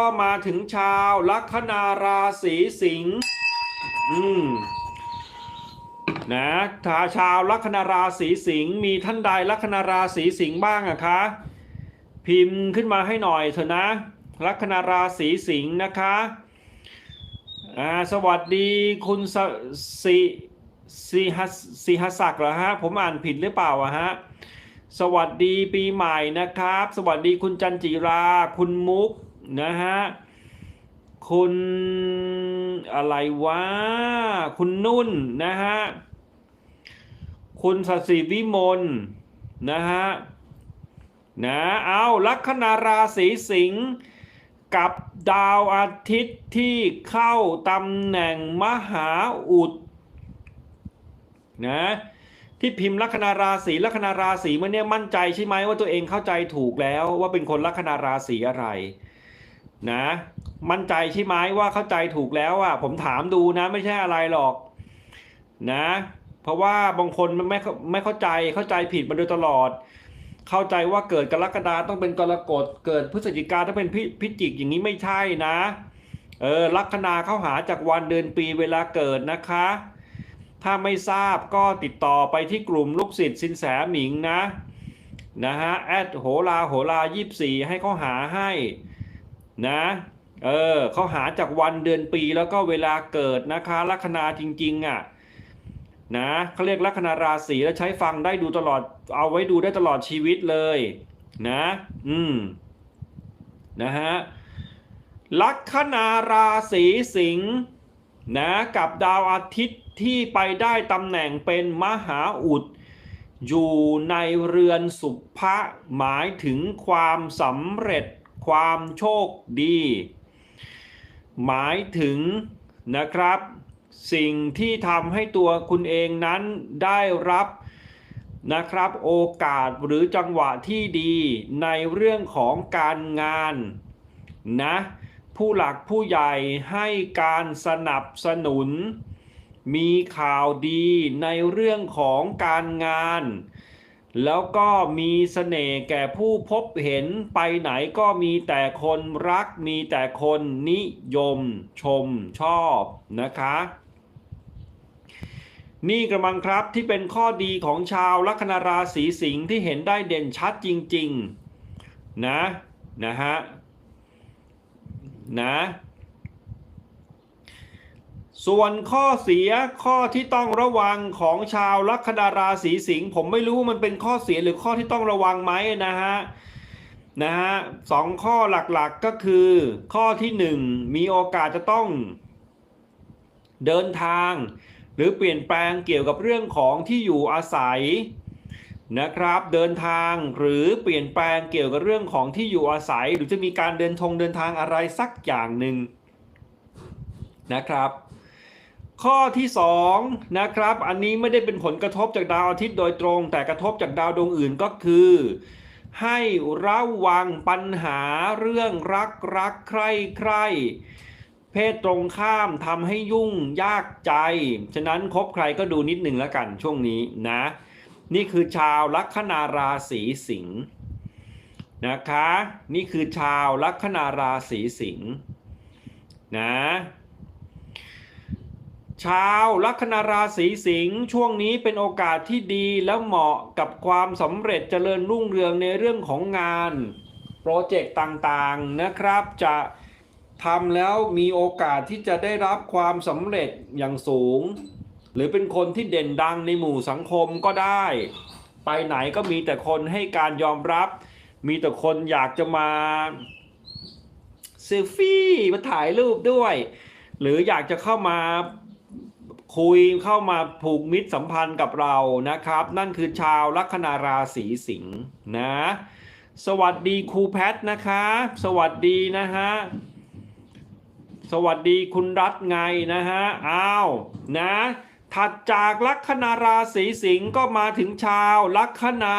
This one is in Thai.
ก็มาถึงชาวลัคนาราศีสิงห์อืมนะถ้าชาวลัคนาราศีสิงห์มีท่านใดลัคนาราศีสิงห์บ้างอะคะ พิมพ์ขึ้นมาให้หน่อยเถอะนะ ลัคนาราศีสิงห์นะคะอ่าสวัสดีคุณสสิสิหัสสิหศักดิ์เหรอฮะ ผมอ่านผิดหรือเปล่าอะฮะสวัสดีปีใหม่นะครับ สวัสดีคุณจันจิรา คุณมุก นะฮะ คุณอะไรวะ คุณนุ่นนะฮะ คุณสศิวิมลนะฮะ นะ เอาลัคนาราศีสิงห์กับดาวอาทิตย์ที่เข้าตำแหน่งมหาอุดนะที่พิมพ์ลัคนาราศีลัคนาราศีเมื่อเนี่ยมั่นใจใช่ไหมว่าตัวเองเข้าใจถูกแล้วว่าเป็นคนลัคนาราศีอะไร นะ มั่นใจใช่ไหมว่าเข้าใจถูกแล้วอะผมถามดูนะไม่ใช่อะไรหรอกนะ เพราะว่าบางคนมันไม่ไม่เข้าใจเข้าใจผิดมาโดยตลอด เข้าใจว่าเกิดกรกฎาต้องเป็นกรกฎเกิดพฤศจิกาต้องเป็นพิพิจิกอย่างนี้ไม่ใช่นะเออลัคนาเข้าหาจากวันเดือนปีเวลาเกิดนะคะ ถ้าไม่ทราบก็ติดต่อไปที่กลุ่มลูกศิษย์สินแสหมิงนะนะฮะแอดโหราโหรายี่สี่ให้เขาหาให้ นะเออเขาหาจากวันเดือนปีแล้วก็เวลาเกิดนะคะลัคนาจริงๆอะนะเขาเรียกลัคนาราศีแล้วใช้ฟังได้ดูตลอดเอาไว้ดูได้ตลอดชีวิตเลยนะอืมนะฮะลัคนาราศีสิงห์นะกับดาวอาทิตย์ที่ไปได้ตำแหน่งเป็นมหาอุด อยู่ในเรือนสุภะหมายถึงความสำเร็จ ความโชคดี หมายถึงนะครับ สิ่งที่ทำให้ตัวคุณเองนั้นได้รับนะครับโอกาสหรือจังหวะที่ดีในเรื่องของการงานนะผู้หลักผู้ใหญ่ให้การสนับสนุน มีข่าวดีในเรื่องของการงาน แล้วก็มีเสน่ห์แก่ผู้พบเห็นไปไหนก็มีแต่คนรักมีแต่คนนิยมชมชอบนะคะ นี่กำลังครับที่เป็นข้อดีของชาวลัคนาราศีสิงห์ที่เห็นได้เด่นชัดจริง ๆ นะ นะฮะ นะ ส่วนข้อเสียข้อที่ต้องระวังของชาวลัคนาราศีสิงห์ผมไม่รู้มันเป็นข้อเสียหรือข้อที่ต้องระวังไหมนะฮะนะฮะสองข้อหลักๆก็คือ ข้อที่หนึ่งมีโอกาสจะต้องเดินทาง หรือเปลี่ยนแปลงเกี่ยวกับเรื่องของที่อยู่อาศัยนะครับ เดินทางหรือเปลี่ยนแปลงเกี่ยวกับเรื่องของที่อยู่อาศัย หรือจะมีการเดินทงเดินทางอะไรสักอย่างหนึ่งนะครับ ข้อที่2นะครับอันนี้ไม่ได้เป็นผลกระทบจากดาวอาทิตย์โดยตรง แต่กระทบจากดาวดวงอื่นก็คือ ให้ระวังปัญหาเรื่องรักรักใคร่ใคร่เพศตรงข้ามทำให้ยุ่งยากใจ ฉะนั้นคบใครก็ดูนิดหนึ่งแล้วกันช่วงนี้นะ นี่คือชาวลัคนาราศีสิงห์นะคะ นี่คือชาวลัคนาราศีสิงห์นะ ชาวลัคนาราศีสิงห์ช่วงนี้เป็นโอกาสที่ดีแล้วเหมาะกับความสำเร็จเจริญรุ่งเรืองในเรื่องของงานโปรเจกต์ต่างๆนะครับ จะทำแล้วมีโอกาสที่จะได้รับความสำเร็จอย่างสูง หรือเป็นคนที่เด่นดังในหมู่สังคมก็ได้ ไปไหนก็มีแต่คนให้การยอมรับ มีแต่คนอยากจะมาเซลฟี่มาถ่ายรูปด้วย หรืออยากจะเข้ามา คุยเข้ามาผูกมิตรสัมพันธ์กับเรานะครับ นั่นคือชาวลัคนาราศีสิงห์นะ สวัสดีครูแพทนะคะ สวัสดีนะฮะสวัสดีคุณรัตไงนะฮะอ้าวนะถัดจากลัคนาราศีสิงห์ก็มาถึงชาวลัคนา